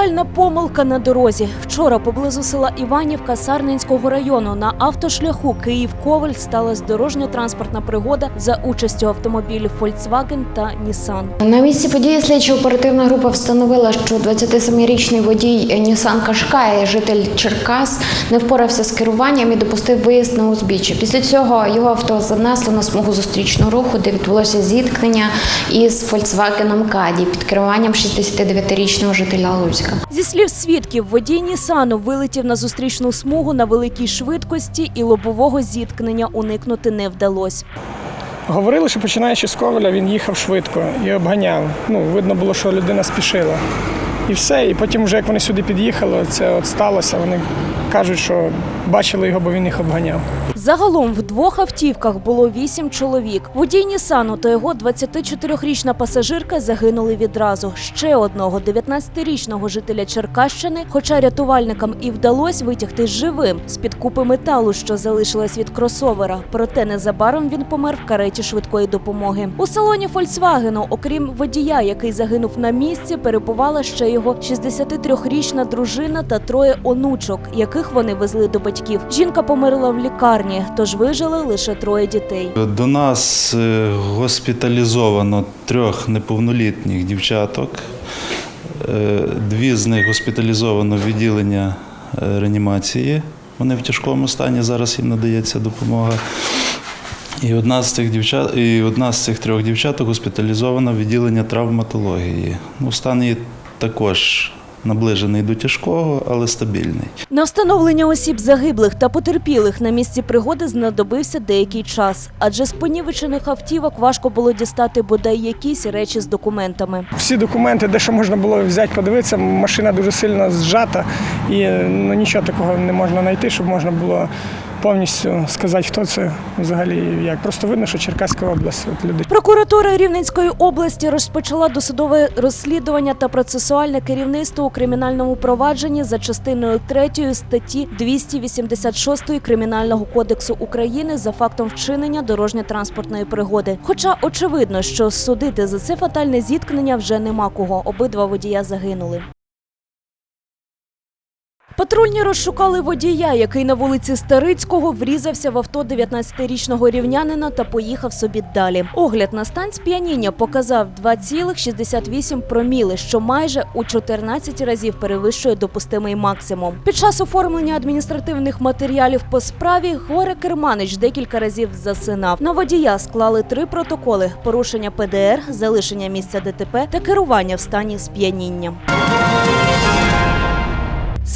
Фатальна помилка на дорозі. Вчора поблизу села Іванівка Сарненського району на автошляху Київ-Ковель сталася дорожньо-транспортна пригода за участю автомобілів Volkswagen та Nissan. На місці події слідчо-оперативна група встановила, що 27-річний водій Нісан Кашкай, житель Черкас, не впорався з керуванням і допустив виїзд на узбіччя. Після цього його авто занесло на смугу зустрічного руху, де відбулося зіткнення із Volkswagen Каді під керуванням 69-річного жителя Луцька. Зі слів свідків, водій Нісану вилетів на зустрічну смугу на великій швидкості і лобового зіткнення уникнути не вдалося. Говорили, що починаючи з Ковеля, він їхав швидко і обганяв. Ну, видно було, що людина спішила. І все. І потім, вже як вони сюди під'їхали, це от сталося. Вони кажуть, що бачили його, бо він їх обганяв. Загалом в двох автівках було вісім чоловік. Водій Нісану та його 24-річна пасажирка загинули відразу. Ще одного 19-річного жителя Черкащини, хоча рятувальникам і вдалося витягти живим з під купи металу, що залишилась від кросовера. Проте незабаром він помер в кареті швидкої допомоги. У салоні Фольксвагену, окрім водія, який загинув на місці, перебувала ще його 63-річна дружина та троє онучок, яких вони везли до батьків. Жінка померла в лікарні, тож вижили лише троє дітей. До нас е, госпіталізовано трьох неповнолітніх дівчаток. Е, Дві з них госпіталізовано в відділення е, реанімації. Вони в тяжкому стані, зараз їм надається допомога. І одна з цих дівчат, і одна з цих трьох дівчаток госпіталізована в відділення травматології. Ну, стан її також наближений до тяжкого, але стабільний. На встановлення осіб загиблих та потерпілих на місці пригоди знадобився деякий час, адже з понівечених автівок важко було дістати бодай якісь речі з документами. Всі документи, де що можна було взяти, подивитися, машина дуже сильно зжата, і ну, нічого такого не можна знайти, щоб можна було повністю сказати, хто це взагалі як. Просто видно, що Черкаська область от люди. Прокуратура Рівненської області розпочала досудове розслідування та процесуальне керівництво у кримінальному провадженні за частиною 3 статті 286 Кримінального кодексу України за фактом вчинення дорожньо-транспортної пригоди. Хоча очевидно, що судити за це фатальне зіткнення вже нема кого. Обидва водія загинули. Патрульні розшукали водія, який на вулиці Старицького врізався в авто 19-річного рівнянина та поїхав собі далі. Огляд на стан сп'яніння показав 2,68 проміли, що майже у 14 разів перевищує допустимий максимум. Під час оформлення адміністративних матеріалів по справі горе Керманич декілька разів засинав. На водія склали три протоколи: порушення ПДР, залишення місця ДТП та керування в стані сп'яніння.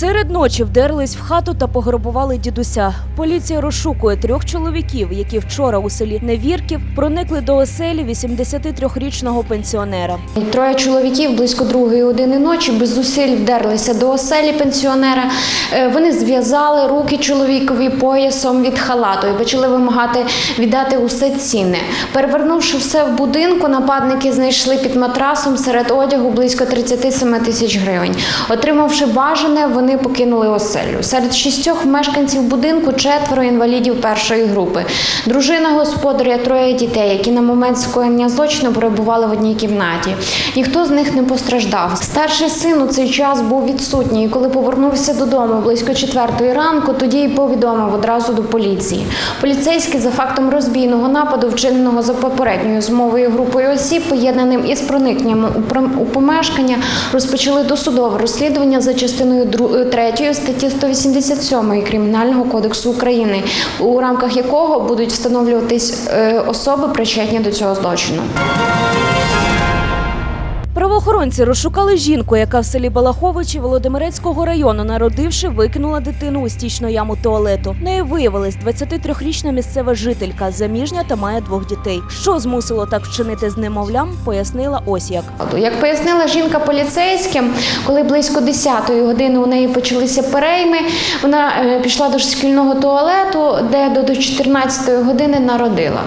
Серед ночі вдерлись в хату та пограбували дідуся. Поліція розшукує трьох чоловіків, які вчора у селі Невірків проникли до оселі 83-річного пенсіонера. Троє чоловіків близько другої години ночі без зусиль вдерлися до оселі пенсіонера. Е, Вони зв'язали руки чоловікові поясом від халату і почали вимагати віддати усе цінне. Перевернувши все в будинку, нападники знайшли під матрасом серед одягу близько 37 тисяч гривень. Отримавши бажане, вони покинули оселю. Серед шістьох мешканців будинку четверо інвалідів першої групи. Дружина господаря, троє дітей, які на момент скоєння злочину перебували в одній кімнаті. Ніхто з них не постраждав. Старший син у цей час був відсутній. і Коли повернувся додому близько четвертої ранку, тоді й повідомив одразу до поліції. Поліцейські за фактом розбійного нападу, вчиненого за попередньою змовою групою осіб, поєднаним із проникненням у помешкання, розпочали досудове розслідування за частиною 3 статті 187 Кримінального кодексу України, у рамках якого будуть встановлюватись е, особи, причетні до цього злочину. Правоохоронці розшукали жінку, яка в селі Балаховичі Володимирецького району, народивши, викинула дитину у стічну яму туалету. Нею виявилась 23-річна місцева жителька, заміжня та має двох дітей. Що змусило так вчинити з немовлям, пояснила ось як. Як пояснила жінка поліцейським, коли близько 10-ї години у неї почалися перейми, вона е, пішла до шкільного туалету, де до, до 14-ї години народила.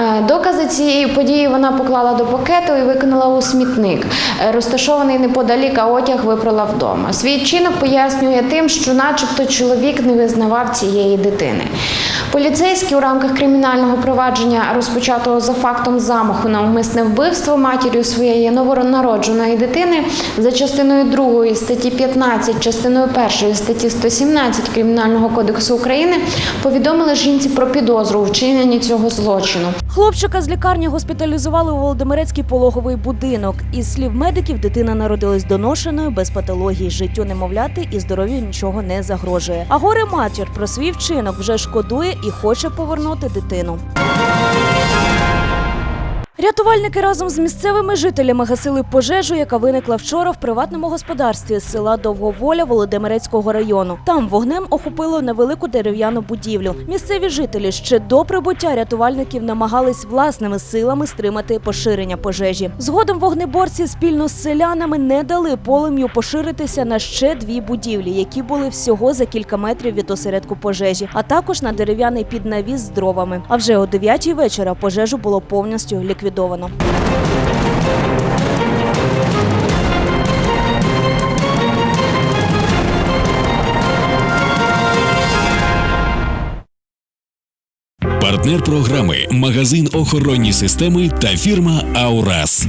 Е, Докази цієї події вона поклала до пакету і викинула у смітник, розташований неподалік, а одяг випрала вдома. Свій чинок пояснює тим, що, начебто, чоловік не визнавав цієї дитини. Поліцейські у рамках кримінального провадження, розпочатого за фактом замаху на умисне вбивство матір'ю своєї новонародженої дитини за частиною 2 статті 15, частиною 1 статті 117 Кримінального кодексу України повідомили жінці про підозру у вчиненні цього злочину. Хлопчика з лікарні госпіталізували у Володимирецький пологовий будинок. Із слів медиків, дитина народилась доношеною без патології. Життю немовляти і здоров'ю нічого не загрожує. А горе матір про свій вчинок вже шкодує і хоче повернути дитину. Рятувальники разом з місцевими жителями гасили пожежу, яка виникла вчора в приватному господарстві з села Довговоля Володимирецького району. Там вогнем охопило невелику дерев'яну будівлю. Місцеві жителі ще до прибуття рятувальників намагались власними силами стримати поширення пожежі. Згодом вогнеборці спільно з селянами не дали полум'ю поширитися на ще дві будівлі, які були всього за кілька метрів від осередку пожежі, а також на дерев'яний піднавіс з дровами. А вже о 9 вечора пожежу було повністю ліквідовано. Партнер програми магазин охоронні системи та фірма Аурас.